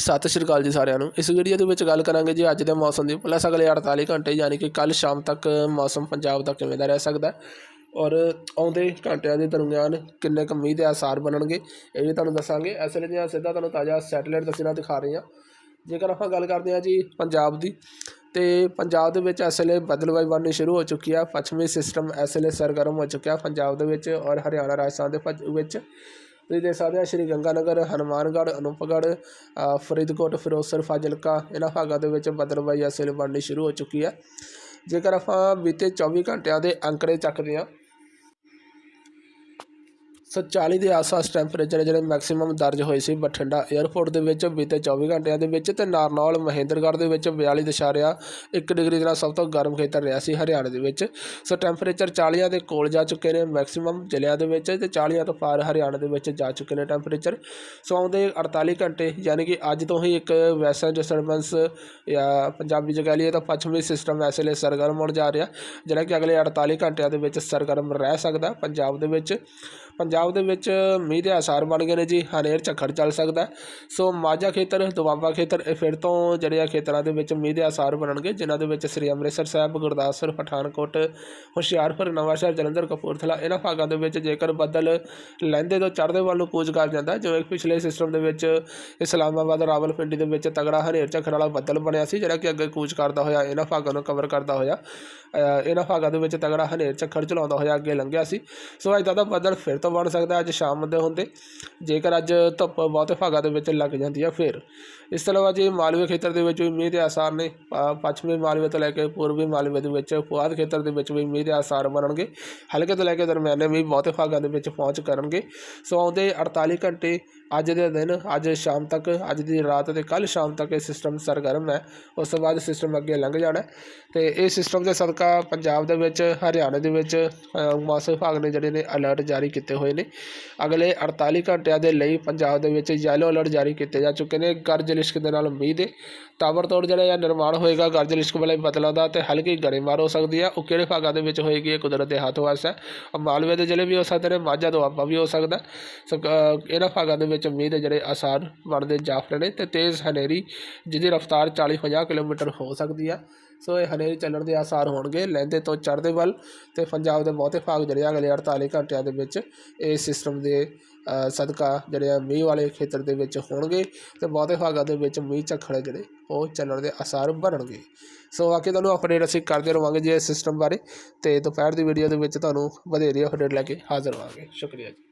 ਸਤਿ ਸ਼੍ਰੀ ਅਕਾਲ ਜੀ ਸਾਰਿਆਂ ਨੂੰ। ਇਸ ਵੀਡੀਓ ਦੇ ਵਿੱਚ ਗੱਲ ਕਰਾਂਗੇ ਜੀ ਅੱਜ ਦੇ ਮੌਸਮ ਦੀ। ਪਲੱਸ ਅਗਲੇ 48 ਘੰਟੇ ਯਾਨੀ ਕਿ ਕੱਲ ਸ਼ਾਮ ਤੱਕ ਮੌਸਮ ਪੰਜਾਬ ਦਾ ਕਿਵੇਂ ਦਾ ਰਹਿ ਸਕਦਾ ਔਰ ਆਉਂਦੇ ਘੰਟਿਆਂ ਦੇ ਦਰਮਿਆਨ ਕਿੰਨੇ ਕੁ ਮੀਂਹ ਦੇ ਆਸਾਰ ਬਣਨਗੇ, ਇਹ ਵੀ ਤੁਹਾਨੂੰ ਦੱਸਾਂਗੇ। ਇਸ ਵੇਲੇ ਦੀਆਂ ਸਿੱਧਾ ਤੁਹਾਨੂੰ ਤਾਜ਼ਾ ਸੈਟੇਲਾਈਟ ਤਸਵੀਰਾਂ ਦਿਖਾ ਰਹੇ। ਹਾਂ ਜੇਕਰ ਆਪਾਂ ਗੱਲ ਕਰਦੇ ਹਾਂ ਜੀ ਪੰਜਾਬ ਦੀ, ਤੇ ਪੰਜਾਬ ਦੇ ਵਿੱਚ ਇਸ ਵੇਲੇ ਬਦਲਵਾਈ ਬਣਨੀ ਸ਼ੁਰੂ ਹੋ ਚੁੱਕੀ ਆ। ਪੱਛਮੀ ਸਿਸਟਮ ਇਸ ਵੇਲੇ ਸਰਗਰਮ ਹੋ ਚੁੱਕਿਆ ਪੰਜਾਬ ਦੇ ਵਿੱਚ ਔਰ ਹਰਿਆਣਾ, ਰਾਜਸਥਾਨ ਦੇ ਭੱਜ- ਵਿੱਚ ਤੁਸੀਂ ਦੇਖ ਸਕਦੇ ਆ ਸ਼੍ਰੀ ਗੰਗਾਨਗਰ, ਹਨੂੰਮਾਨਗੜ੍ਹ, ਅਨੂਪਗੜ੍ਹ ਫਰੀਦਕੋਟ, ਫਿਰੋਜ਼ਪੁਰ, ਫਾਜ਼ਿਲਕਾ, ਇਹਨਾਂ ਭਾਗਾਂ ਦੇ ਵਿੱਚ ਬੱਦਲਬਾਈ ਇਸ ਬਣਨੀ ਸ਼ੁਰੂ ਹੋ ਚੁੱਕੀ ਹੈ। ਜੇਕਰ ਆਪਾਂ ਬੀਤੇ 24 ਘੰਟਿਆਂ ਦੇ ਅੰਕੜੇ ਚੱਕਦੇ ਹਾਂ ਸੋ 40 ਦੇ ਆਸ-ਪਾਸ ਟੈਂਪਰੇਚਰ ਜਿਹੜੇ ਮੈਕਸਿਮਮ ਦਰਜ ਹੋਏ ਸੀ ਬਠਿੰਡਾ 에ਅਰਪੋਰਟ ਦੇ ਵਿੱਚ ਬੀਤੇ 24 ਘੰਟਿਆਂ ਦੇ ਵਿੱਚ ਤੇ ਨਾਰਨੌਲ ਮਹਿੰਦਰਗੜ੍ਹ ਦੇ ਵਿੱਚ 42 ਦਸ਼ਾਰਿਆ 1 ਡਿਗਰੀ ਦੇ ਨਾਲ ਸਭ ਤੋਂ ਗਰਮ ਖੇਤਰ ਰਿਹਾ ਸੀ ਹਰਿਆਣੇ ਦੇ ਵਿੱਚ। ਸੋ ਟੈਂਪਰੇਚਰ 40 ਦੇ ਕੋਲ ਜਾ ਚੁੱਕੇ ਨੇ ਮੈਕਸਿਮਮ ਜ਼ਿਲ੍ਹਿਆਂ ਦੇ ਵਿੱਚ ਤੇ 40 ਤੋਂ ਪਾਰ ਹਰਿਆਣਾ ਦੇ ਵਿੱਚ ਜਾ ਚੁੱਕੇ ਨੇ ਟੈਂਪਰੇਚਰ। ਸੋ ਆਉਂਦੇ 48 ਘੰਟੇ, ਯਾਨੀ ਕਿ ਅੱਜ ਤੋਂ ਹੀ ਇੱਕ ਵੈਸਟਰਨ ਡਿਸਟਰਬੈਂਸ ਜਾਂ ਪੰਜਾਬੀ ਚ ਕਹਿ ਲਈਏ ਤਾਂ ਪੱਛਮੀ ਸਿਸਟਮ ਇਸ ਲਈ ਸਰਗਰਮ ਹੋਣ ਜਾ ਰਿਹਾ, ਜਿਹੜਾ ਕਿ ਅਗਲੇ 48 ਘੰਟਿਆਂ ਦੇ ਵਿੱਚ ਸਰਗਰਮ ਰਹਿ ਸਕਦਾ ਪੰਜਾਬ ਦੇ ਵਿੱਚ। ਪੰਜਾਬ ਪੰਜਾਬ ਦੇ ਵਿੱਚ ਮੀਂਹ ਦੇ ਆਸਾਰ ਬਣ ਗਏ ਨੇ ਜੀ, ਹਨੇਰ ਝੱਖੜ ਚੱਲ ਸਕਦਾ ਸੋ ਮਾਝਾ ਖੇਤਰ, ਦੁਆਬਾ ਖੇਤਰ, ਇਹ ਫਿਰ ਤੋਂ ਜਿਹੜੇ ਆ ਖੇਤਰਾਂ ਦੇ ਵਿੱਚ ਮੀਂਹ ਦੇ ਆਸਾਰ ਬਣਨਗੇ, ਜਿਨ੍ਹਾਂ ਦੇ ਵਿੱਚ ਸ੍ਰੀ ਅੰਮ੍ਰਿਤਸਰ ਸਾਹਿਬ, ਗੁਰਦਾਸਪੁਰ, ਪਠਾਨਕੋਟ, ਹੁਸ਼ਿਆਰਪੁਰ, ਨਵਾਂਸ਼ਹਿਰ, ਜਲੰਧਰ, ਕਪੂਰਥਲਾ, ਇਹਨਾਂ ਭਾਗਾਂ ਦੇ ਵਿੱਚ ਜੇਕਰ ਬੱਦਲ ਲੈਂਦੇ ਤੋਂ ਚੜ੍ਹਦੇ ਵੱਲ ਨੂੰ ਕੂਚ ਕਰ ਜਾਂਦਾ ਜਿਵੇਂ ਪਿਛਲੇ ਸਿਸਟਮ ਦੇ ਵਿੱਚ ਇਸਲਾਮਾਬਾਦ, ਰਾਵਲਪਿੰਡੀ ਦੇ ਵਿੱਚ ਤਗੜਾ ਹਨੇਰ ਝੱਖੜ ਵਾਲਾ ਬੱਦਲ ਬਣਿਆ ਸੀ, ਜਿਹੜਾ ਕਿ ਅੱਗੇ ਕੂਚ ਕਰਦਾ ਹੋਇਆ, ਇਹਨਾਂ ਭਾਗਾਂ ਨੂੰ ਕਵਰ ਕਰਦਾ ਹੋਇਆ ਇਹਨਾਂ ਭਾਗਾਂ ਦੇ ਵਿੱਚ ਤਗੜਾ ਹਨੇਰ ਝੱਖੜ ਚਲਾਉਂਦਾ ਹੋਇਆ ਅੱਗੇ ਲੰਘਿਆ ਸੀ। ਸੋ ਇੱਦਾਂ ਦਾ ਬੱਦਲ ਫਿਰ ਤੋਂ ਬਣ ਸਕਦਾ ਹੈ ਅੱਜ ਸ਼ਾਮ ਦੇ ਹੁੰਦੇ। ਜੇਕਰ ਅੱਜ ਧੁੱਪ ਬਹੁਤੇ ਭਾਗਾਂ ਦੇ ਵਿੱਚ ਲੱਗ ਜਾਂਦੀ ਹੈ ਫਿਰ। ਇਸ ਤੋਂ ਇਲਾਵਾ ਜੇ ਮਾਲਵੇ ਖੇਤਰ ਦੇ ਵਿੱਚ ਵੀ ਮੀਂਹ ਦੇ ਆਸਾਰ ਨੇ ਪੱਛਮੀ ਮਾਲਵੇ ਤੋਂ ਲੈ ਕੇ ਪੂਰਬੀ ਮਾਲਵੇ ਦੇ ਵਿੱਚ ਪੁਆਧ ਖੇਤਰ ਦੇ ਵਿੱਚ ਵੀ ਮੀਂਹ ਦੇ ਆਸਾਰ ਬਣਨਗੇ। ਹਲਕੇ ਤੋਂ ਲੈ ਕੇ ਦਰਮਿਆਨੇ ਮੀਂਹ ਬਹੁਤੇ ਭਾਗਾਂ ਦੇ ਵਿੱਚ ਪਹੁੰਚ ਕਰਨਗੇ। ਸੋ ਆਉਂਦੇ 48 ਘੰਟੇ ਅੱਜ ਦੇ ਦਿਨ, ਅੱਜ ਸ਼ਾਮ ਤੱਕ, ਅੱਜ ਦੀ ਰਾਤ ਅਤੇ ਕੱਲ ਸ਼ਾਮ ਤੱਕ ਇਹ ਸਿਸਟਮ ਸਰਗਰਮ ਹੈ। ਉਸ ਤੋਂ ਬਾਅਦ ਸਿਸਟਮ ਅੱਗੇ ਲੰਘ ਜਾਣਾ ਹੈ। ਤੇ ਇਹ ਸਿਸਟਮ ਦੇ ਸਦਕਾ ਪੰਜਾਬ ਦੇ ਵਿੱਚ, ਹਰਿਆਣਾ ਦੇ ਵਿੱਚ ਮੌਸਮ ਵਿਭਾਗ ਨੇ ਜਿਹੜੇ ਨੇ ਅਲਰਟ ਜਾਰੀ ਕੀਤੇ ਹੋਏ ਨੇ। ਅਗਲੇ 48 ਘੰਟਿਆਂ ਦੇ ਲਈ ਪੰਜਾਬ ਦੇ ਵਿੱਚ ਯੈਲੋ ਅਲਰਟ ਜਾਰੀ ਕੀਤੇ ਜਾ ਚੁੱਕੇ ਨੇ। ਗਰਜ ਲਿਸ਼ਕ ਦੇ ਨਾਲ ਮੀਂਹ ਦੇ ਤਾਬੜਤੋੜ ਜਿਹੜਾ ਜਾਂ ਨਿਰਮਾਣ ਹੋਏਗਾ, ਗਰਜ ਲਿਸ਼ਕ ਵਾਲੇ ਬਦਲਾਂ ਦਾ ਤੇ ਹਲਕੀ ਗੜੇਮਾਰ ਹੋ ਸਕਦੀ ਹੈ। ਉਹ ਕਿਹੜੇ ਭਾਗਾਂ ਦੇ ਵਿੱਚ ਹੋਏਗੀ, ਇਹ ਕੁਦਰਤ ਦੇ ਹੱਥ ਵਾਸ ਹੈ। ਮਾਲਵੇ ਦੇ ਜ਼ਿਲ੍ਹੇ ਵੀ ਹੋ ਸਕਦੇ ਨੇ, ਮਾਝਾ ਦੁਆਬਾ ਵੀ ਹੋ ਸਕਦਾ। ਸੋ ਇਹਨਾਂ ਭਾਗਾਂ ਦੇ ਵਿੱਚ ਮੀਂਹ ਦੇ ਜਿਹੜੇ ਆਸਾਰ ਬਣਦੇ ਜਾਫਰੇ ਨੇ ਤੇ ਤੇਜ਼ ਹਨੇਰੀ ਜਿਹਦੀ ਰਫ਼ਤਾਰ 40 50 ਕਿਲੋਮੀਟਰ ਹੋ ਸਕਦੀ ਆ। ਸੋ ਇਹ ਹਨੇਰੀ ਚੱਲਣ ਦੇ ਆਸਾਰ ਹੋਣਗੇ। ਲਹਿੰਦੇ ਤੋਂ ਚੜ੍ਹਦੇ ਵੱਲ ਤੇ ਪੰਜਾਬ ਦੇ ਬਹੁਤੇ ਭਾਗ ਜਿਹੜੇ ਆ ਅਗਲੇ 48 ਘੰਟਿਆਂ ਦੇ ਵਿੱਚ ਇਹ ਸਿਸਟਮ ਦੇ ਸਦਕਾ ਜਿਹੜੇ ਆ ਮੀਂਹ ਵਾਲੇ ਖੇਤਰ ਦੇ ਵਿੱਚ ਹੋਣਗੇ ਤੇ ਬਹੁਤੇ ਭਾਗਾਂ ਦੇ ਵਿੱਚ ਮੀਂਹ ਝੱਖੜ ਜਿਹੜੇ ਉਹ ਚੱਲਣ ਦੇ ਆਸਾਰ ਬਣਨਗੇ। ਸੋ ਬਾਕੀ ਤੁਹਾਨੂੰ ਅਪਡੇਟ ਅਸੀਂ ਕਰਦੇ ਰਵਾਂਗੇ ਜੇ ਇਸ ਸਿਸਟਮ ਬਾਰੇ ਤੇ ਦੁਪਹਿਰ ਦੀ ਵੀਡੀਓ ਦੇ ਵਿੱਚ ਤੁਹਾਨੂੰ ਵਧੇਰੇ ਅਪਡੇਟ ਲੈ ਕੇ ਹਾਜ਼ਰ ਹੋਵਾਂਗੇ। ਸ਼ੁਕਰੀਆ ਜੀ।